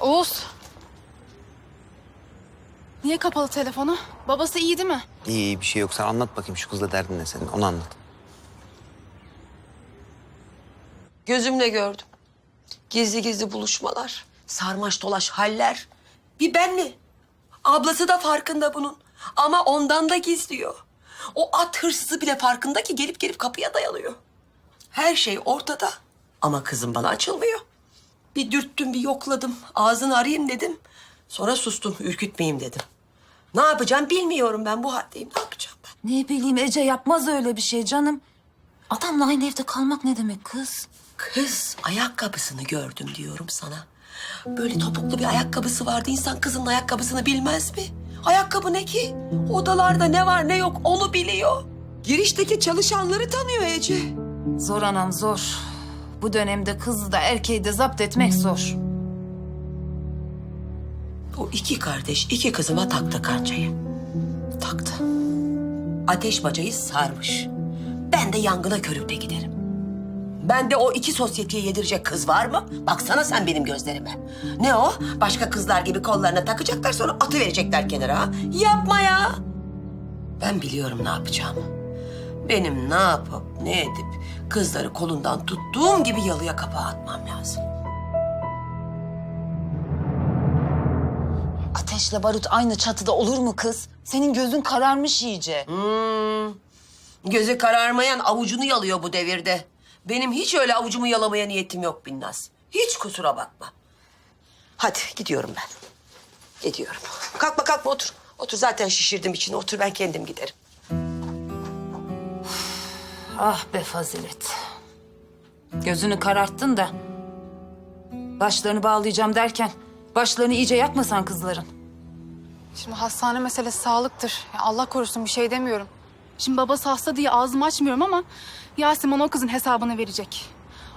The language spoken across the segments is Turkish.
Oğuz. Niye kapalı telefonu? Babası iyi değil mi? İyi iyi bir şey yoksa anlat bakayım şu kızla derdin ne senin onu anlat. Gözümle gördüm. Gizli gizli buluşmalar, sarmaş dolaş haller. Bir ben mi? Ablası da farkında bunun. Ama ondan da gizliyor. O at hırsızı bile farkında ki gelip gelip kapıya dayanıyor. Her şey ortada. Ama kızım bana açılmıyor. Bir dürttüm, bir yokladım. Ağzını arayayım dedim. Sonra sustum, ürkütmeyeyim dedim. Ne yapacağım bilmiyorum ben bu haddeyim. Ne yapacağım ben? Ne bileyim Ece yapmaz öyle bir şey canım. Adamla aynı evde kalmak ne demek kız? Kız ayakkabısını gördüm diyorum sana. Böyle topuklu bir ayakkabısı vardı. İnsan kızın ayakkabısını bilmez mi? Ayakkabı ne ki? Odalarda ne var ne yok onu biliyor. Girişteki çalışanları tanıyor Ece. Zor anam zor. Bu dönemde kızı da erkeği de zapt etmek zor. O iki kardeş iki kızıma taktı kancayı. Taktı. Ateş bacayı sarmış. Ben de yangına körükle giderim. Ben de o iki sosyeteye yedirecek kız var mı? Baksana sen benim gözlerime. Ne o? Başka kızlar gibi kollarına takacaklar sonra atı verecekler kenara. ha? Yapma ya. Ben biliyorum ne yapacağımı. Benim ne yapıp ne edip kızları kolundan tuttuğum gibi yalıya kapağı atmam lazım. Ateşle barut aynı çatıda olur mu kız? Senin gözün kararmış iyice. Gözü kararmayan avucunu yalıyor bu devirde. Benim hiç öyle avucumu yalamaya niyetim yok Binnaz. Hiç kusura bakma. Hadi gidiyorum ben. Gidiyorum. Kalkma kalkma otur. Otur zaten şişirdim için. Otur ben kendim giderim. Ah be fazilet. Gözünü kararttın da. Başlarını bağlayacağım derken başlarını iyice yakmasan kızların. Şimdi hastane meselesi sağlıktır. Ya Allah korusun bir şey demiyorum. Şimdi babası hasta diye ağzımı açmıyorum ama Yasemin o kızın hesabını verecek.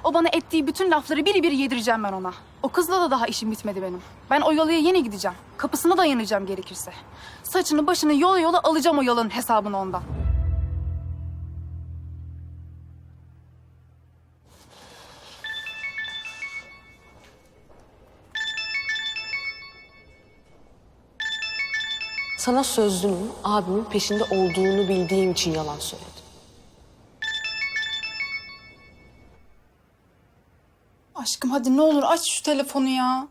O bana ettiği bütün lafları biri biri yedireceğim ben ona. O kızla da daha işim bitmedi benim. Ben o yalıya yeni gideceğim. Kapısına dayanacağım gerekirse. Saçını başını yola yola alacağım o yalının hesabını ondan. Sana sözlünün abimin peşinde olduğunu bildiğim için yalan söyledim. Aşkım hadi ne olur aç şu telefonu ya.